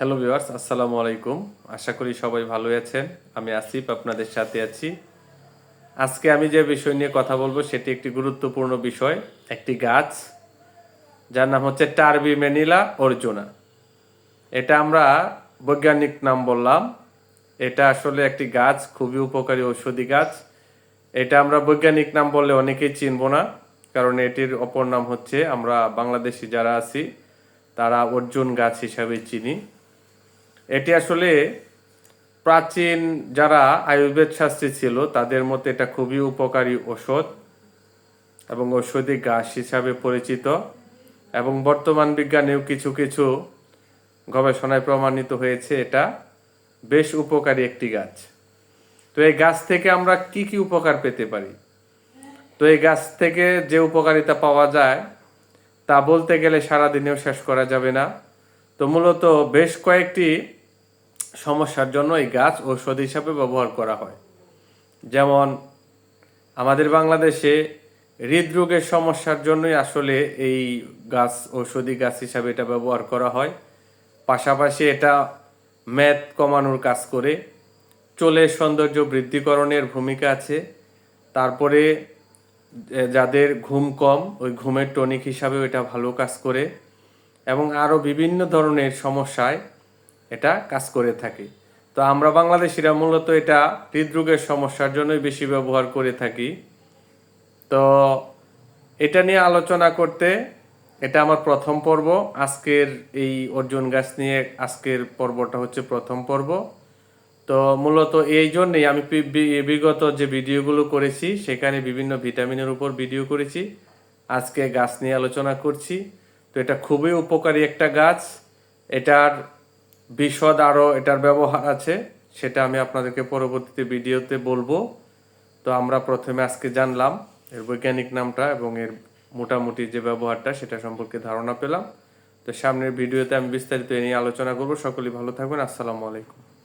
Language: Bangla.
হ্যালো ভিউয়ার্স আসসালামু আলাইকুম আশা করি সবাই ভালো আছেন। আমি আসিফ, আপনাদের সাথে আছি। আজকে আমি যে বিষয় নিয়ে কথা বলব, সেটি একটি গুরুত্বপূর্ণ বিষয়, একটি গাছ, যার নাম হচ্ছে টার্বি ম্যানিলা অর্জুনা। এটা আমরা বৈজ্ঞানিক নাম বললাম। এটা আসলে একটি গাছ, খুবই উপকারী ঔষধি গাছ। এটা আমরা বৈজ্ঞানিক নাম বললে অনেকেই চিনব না, কারণ এটির অপর নাম হচ্ছে, আমরা বাংলাদেশি যারা আছি, তারা অর্জুন গাছ হিসাবে চিনি। এটি আসলে প্রাচীন যারা আয়ুর্বেদ শাস্ত্রী ছিল, তাদের মতে এটা খুবই উপকারী ওষুধ এবং ঔষধি গাছ হিসাবে পরিচিত এবং বর্তমান বিজ্ঞানেও কিছু কিছু গবেষণায় প্রমাণিত হয়েছে এটা বেশ উপকারী একটি গাছ। তো এই গাছ থেকে আমরা কি কি উপকার পেতে পারি? তো এই গাছ থেকে যে উপকারিতা পাওয়া যায়, তা বলতে গেলে সারাদিনেও শেষ করা যাবে না। তো মূলত বেশ কয়েকটি সমস্যার জন্য এই গাছ ঔষধ হিসাবে ব্যবহার করা হয়। যেমন, আমাদের বাংলাদেশে হৃদরোগের সমস্যার জন্যই আসলে এই গাছ, ঔষধি গাছ হিসাবে এটা ব্যবহার করা হয়। পাশাপাশি এটা মেদ কমানোর কাজ করে। চুলের সৌন্দর্য বৃদ্ধিকরণের ভূমিকা আছে। তারপরে যাদের ঘুম কম, ওই ঘুমের টনিক হিসাবেও এটা ভালো কাজ করে। এবং আরও বিভিন্ন ধরনের সমস্যায় এটা কাজ করে থাকে। তো আমরা বাংলাদেশিরা মূলত এটা হৃদরোগের সমস্যার জন্যই বেশি ব্যবহার করে থাকি। তো এটা নিয়ে আলোচনা করতে এটা আমার প্রথম পর্ব। আজকের এই অর্জুন গাছ নিয়ে আজকের পর্বটা হচ্ছে প্রথম পর্ব। তো মূলত এই জন্যেই আমি বিগত যে ভিডিওগুলো করেছি, সেখানে বিভিন্ন ভিটামিনের উপর ভিডিও করেছি। আজকে গাছ নিয়ে আলোচনা করছি। তো এটা খুবই উপকারী একটা গাছ। এটার বিশদ আরও এটার ব্যবহার আছে, সেটা আমি আপনাদেরকে পরবর্তীতে ভিডিওতে বলব। তো আমরা প্রথমে আজকে জানলাম এর বৈজ্ঞানিক নামটা এবং এর মোটামুটি যে ব্যবহারটা, সেটা সম্পর্কে ধারণা পেলাম। তো সামনের ভিডিওতে আমি বিস্তারিত এ নিয়ে আলোচনা করব। সকলেই ভালো থাকবেন। আসসালামু আলাইকুম।